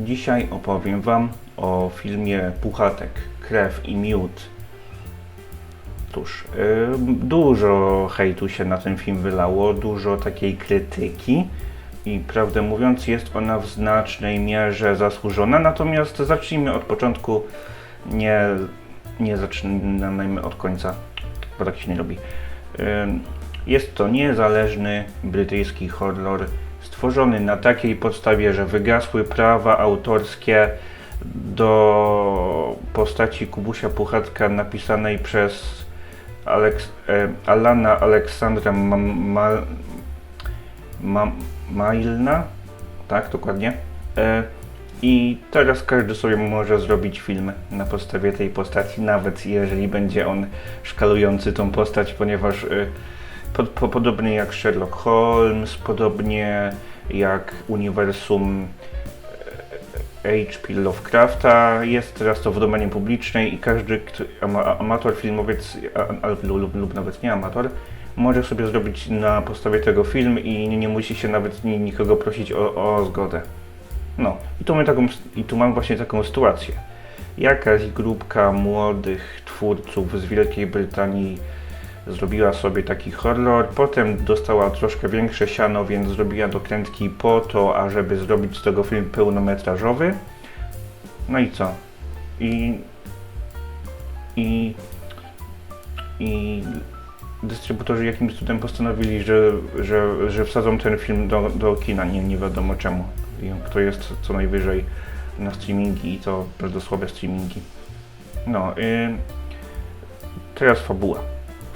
Dzisiaj opowiem Wam o filmie Puchatek, Krew i Miód. Cóż, dużo hejtu się na ten film wylało, dużo takiej krytyki i prawdę mówiąc jest ona w znacznej mierze zasłużona, natomiast zacznijmy od początku, nie, nie zaczynajmy od końca, bo tak się nie robi. Jest to niezależny brytyjski horror stworzony na takiej podstawie, że wygasły prawa autorskie do postaci Kubusia Puchatka napisanej przez Aleks, e, Alana Aleksandra Ma, Ma, Ma, Mailna, tak dokładnie. E, I teraz każdy sobie może zrobić film na podstawie tej postaci, nawet jeżeli będzie on szkalujący tą postać, ponieważ e, pod, po, podobnie jak Sherlock Holmes, podobnie jak uniwersum e, H.P. Lovecrafta, jest teraz to w domenie publicznej i każdy kto, ama, amator, filmowiec a, a, lub, lub nawet nie amator, może sobie zrobić na podstawie tego film i nie, nie musi się nawet ni, nikogo prosić o, o zgodę. No i tu, mamy taką, i tu mam właśnie taką sytuację. Jakaś grupka młodych twórców z Wielkiej Brytanii zrobiła sobie taki horror, potem dostała troszkę większe siano, więc zrobiła dokrętki po to, ażeby zrobić z tego film pełnometrażowy. No i co? I i i dystrybutorzy jakimś cudem postanowili, że, że, że wsadzą ten film do, do kina, nie, nie wiadomo czemu. I To jest co najwyżej na streamingi i to bardzo słabe streamingi. No, y, teraz fabuła.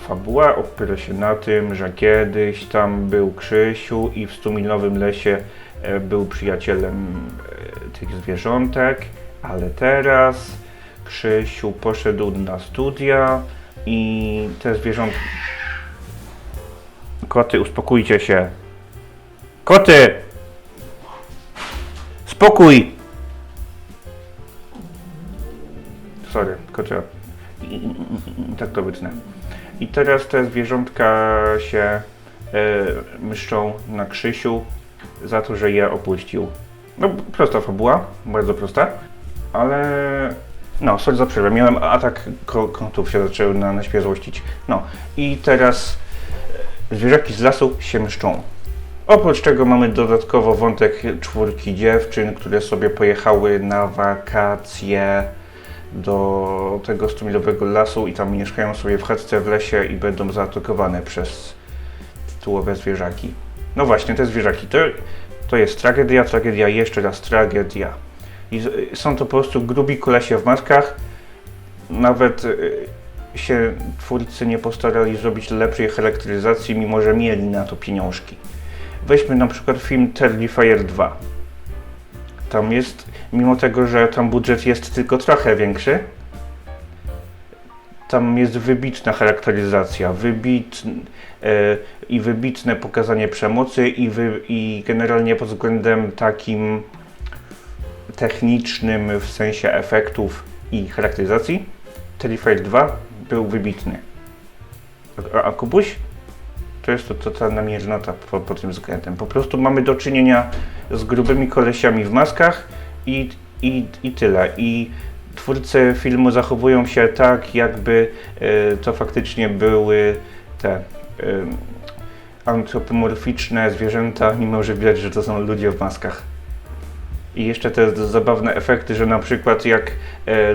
Fabuła opiera się na tym, że kiedyś tam był Krzysiu i w Stumilowym Lesie e, był przyjacielem e, tych zwierzątek, ale teraz Krzysiu poszedł na studia i te zwierzątka... Koty, uspokójcie się. Koty! Spokój! Sorry, kocia. I tak to wytnę. I teraz te zwierzątka się e, myszczą na Krzysiu za to, że je opuścił. No, prosta fabuła, bardzo prosta, ale no, sorry za przerwę, miałem atak kotów się zaczęły na, na śpiew złościć. No, i teraz e, zwierzaki z lasu się myszczą. Oprócz tego mamy dodatkowo wątek czwórki dziewczyn, które sobie pojechały na wakacje do tego stumilowego lasu i tam mieszkają sobie w chatce w lesie i będą zaatakowane przez tytułowe zwierzaki. No właśnie, te zwierzaki to, to jest tragedia, tragedia, jeszcze raz tragedia. I są to po prostu grubi kolesie w maskach. Nawet y, się twórcy nie postarali zrobić lepszej charakteryzacji, mimo że mieli na to pieniążki. Weźmy na przykład film Terrifier 2. Tam jest, mimo tego, że tam budżet jest tylko trochę większy, tam jest wybitna charakteryzacja, wybit, e, i wybitne pokazanie przemocy i, wy, i generalnie pod względem takim technicznym w sensie efektów i charakteryzacji Terrifier 2 był wybitny. A, a Kubuś? To jest to totalna miernota po, pod tym względem. Po prostu mamy do czynienia z grubymi kolesiami w maskach i, i, i tyle. I twórcy filmu zachowują się tak, jakby e, to faktycznie były te e, antropomorficzne zwierzęta, mimo że widać, że to są ludzie w maskach. I jeszcze te zabawne efekty, że na przykład jak, e,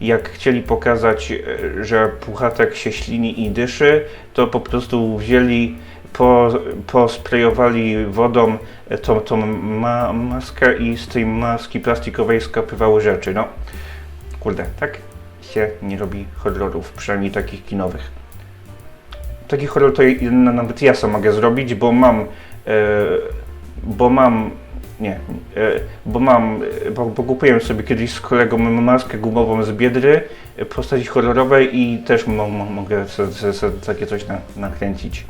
jak chcieli pokazać, e, że puchatek się ślini i dyszy, to po prostu wzięli, po, posprejowali wodą e, tą, tą ma, maskę i z tej maski plastikowej skapywały rzeczy. No, kurde, tak się nie robi horrorów, przynajmniej takich kinowych. Taki horror to nawet ja sam mogę zrobić, bo mam, e, bo mam, nie, e, bo mam, bo, bo kupiłem sobie kiedyś z kolegą maskę gumową z Biedry, e, postaci horrorowej i też mo, mo, mogę takie coś na, nakręcić.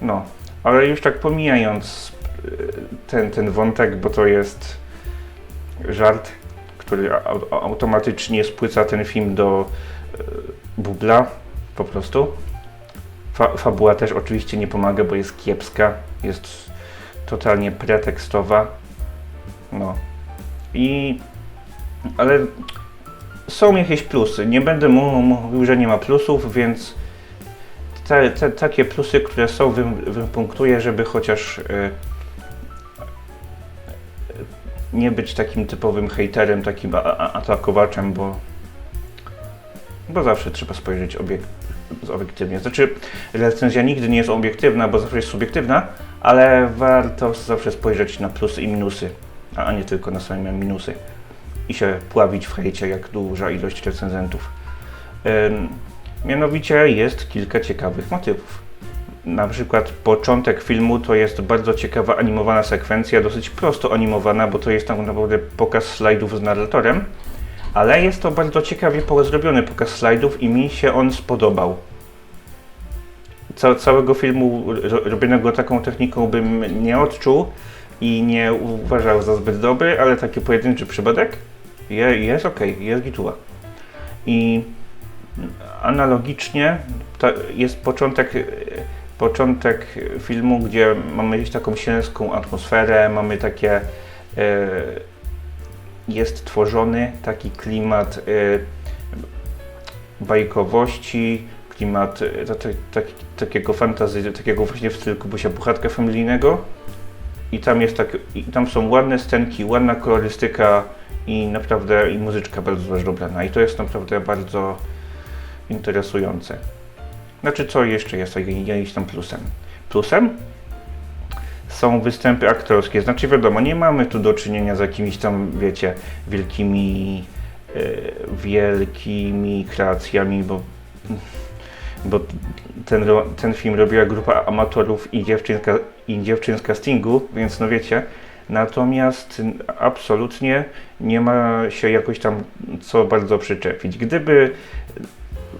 No, ale już tak pomijając e, ten, ten wątek, bo to jest żart, który automatycznie spłyca ten film do bubla, po prostu. Fa fabuła też oczywiście nie pomaga, bo jest kiepska, jest totalnie pretekstowa. No. I ale są jakieś plusy. Nie będę mówił, że nie ma plusów, więc te, te, takie plusy, które są, wym, wypunktuję, żeby chociaż e, nie być takim typowym hejterem, takim atakowaczem, bo, bo zawsze trzeba spojrzeć obiek obiektywnie. Znaczy, recenzja nigdy nie jest obiektywna, bo zawsze jest subiektywna, ale warto zawsze spojrzeć na plusy i minusy, a nie tylko na same minusy i się pławić w hejcie jak duża ilość recenzentów. Ym, mianowicie jest kilka ciekawych motywów. Na przykład początek filmu to jest bardzo ciekawa animowana sekwencja, dosyć prosto animowana, bo to jest tak naprawdę pokaz slajdów z narratorem, ale jest to bardzo ciekawie zrobiony pokaz slajdów i mi się on spodobał. Ca całego filmu ro robionego taką techniką bym nie odczuł i nie uważał za zbyt dobry, ale taki pojedynczy przypadek je, jest ok, jest gituła. I analogicznie jest początek, początek filmu, gdzie mamy gdzieś taką sielską atmosferę, mamy takie e, jest tworzony taki klimat e, bajkowości, klimat e, ta- ta- tak, takiego fantazy, takiego właśnie w stylu Kubusia Puchatka familijnego. I tam jest tak, i tam są ładne scenki, ładna kolorystyka i naprawdę i muzyczka bardzo dobrana. I to jest naprawdę bardzo interesujące. Znaczy, co jeszcze jest jakimś tam plusem? Plusem są występy aktorskie. Znaczy, wiadomo, nie mamy tu do czynienia z jakimiś tam, wiecie, wielkimi, e, wielkimi kreacjami, bo, bo ten, ten film robiła grupa amatorów i dziewczyn, i dziewczyn z castingu, więc no wiecie. Natomiast absolutnie nie ma się jakoś tam co bardzo przyczepić. Gdyby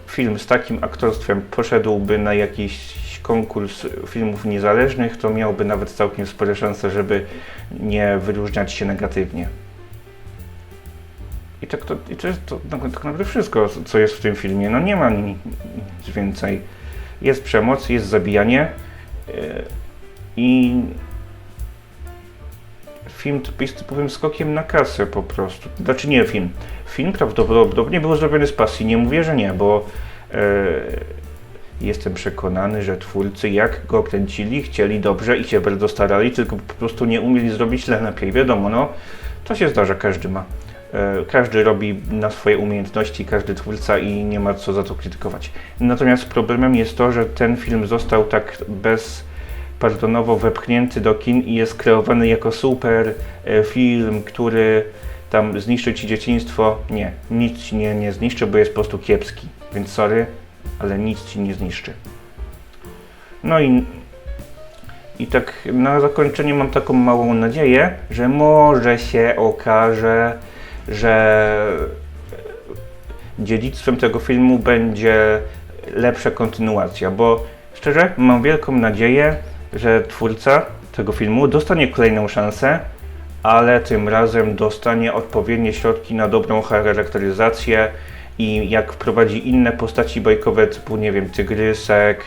film z takim aktorstwem poszedłby na jakiś konkurs filmów niezależnych, to miałby nawet całkiem spore szanse, żeby nie wyróżniać się negatywnie. I tak to, i to jest to, tak tak naprawdę wszystko, co jest w tym filmie. No nie ma ni- nic więcej. Jest przemoc, jest zabijanie yy, i film jest typowym skokiem na kasę po prostu. Znaczy nie film. Film prawdopodobnie był zrobiony z pasji. Nie mówię, że nie, bo e, jestem przekonany, że twórcy jak go kręcili, chcieli dobrze i się bardzo starali, tylko po prostu nie umieli zrobić lepiej. Wiadomo, no to się zdarza, każdy ma. E, Każdy robi na swoje umiejętności, każdy twórca i nie ma co za to krytykować. Natomiast problemem jest to, że ten film został tak bez pardonowo wepchnięty do kin i jest kreowany jako super e, film, który tam zniszczy ci dzieciństwo. Nie, nic ci nie, nie zniszczy, bo jest po prostu kiepski. Więc sorry, ale nic ci nie zniszczy. No i, i tak na zakończenie mam taką małą nadzieję, że może się okaże, że dziedzictwem tego filmu będzie lepsza kontynuacja, bo szczerze mam wielką nadzieję, że twórca tego filmu dostanie kolejną szansę, ale tym razem dostanie odpowiednie środki na dobrą charakteryzację i jak wprowadzi inne postaci bajkowe typu, nie wiem, Tygrysek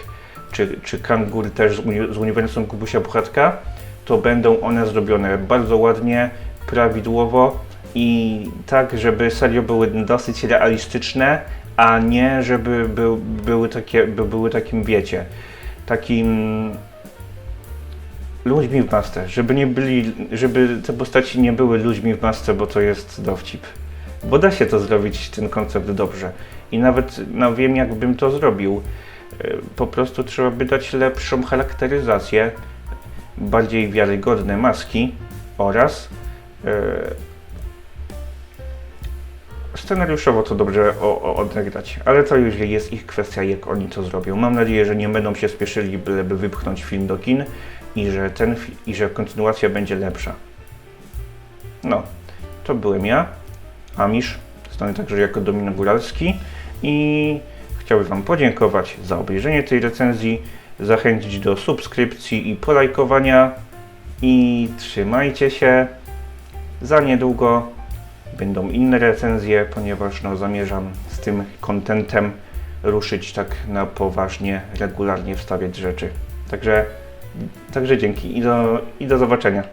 czy, czy Kangur też z, uni- z uniwersum Kubusia Puchatka, to będą one zrobione bardzo ładnie, prawidłowo i tak, żeby serio były dosyć realistyczne, a nie żeby był, były, takie, by były takim, wiecie, takim ludźmi w masce, żeby nie byli, żeby te postaci nie były ludźmi w masce, bo to jest dowcip. Bo da się to zrobić, ten koncept dobrze. I nawet no, wiem, jakbym to zrobił. E, Po prostu trzeba by dać lepszą charakteryzację, bardziej wiarygodne maski oraz e, scenariuszowo to dobrze o, o, odegrać, ale to już jest ich kwestia, jak oni to zrobią. Mam nadzieję, że nie będą się spieszyli, byleby wypchnąć film do kin i że, ten, i że kontynuacja będzie lepsza. No, to byłem ja, Amisz, znany także jako Dominik Góralski i chciałbym Wam podziękować za obejrzenie tej recenzji, zachęcić do subskrypcji i polajkowania i trzymajcie się. Za niedługo będą inne recenzje, ponieważ no, zamierzam z tym kontentem ruszyć tak na poważnie, regularnie wstawiać rzeczy. Także, także dzięki i do, i do zobaczenia.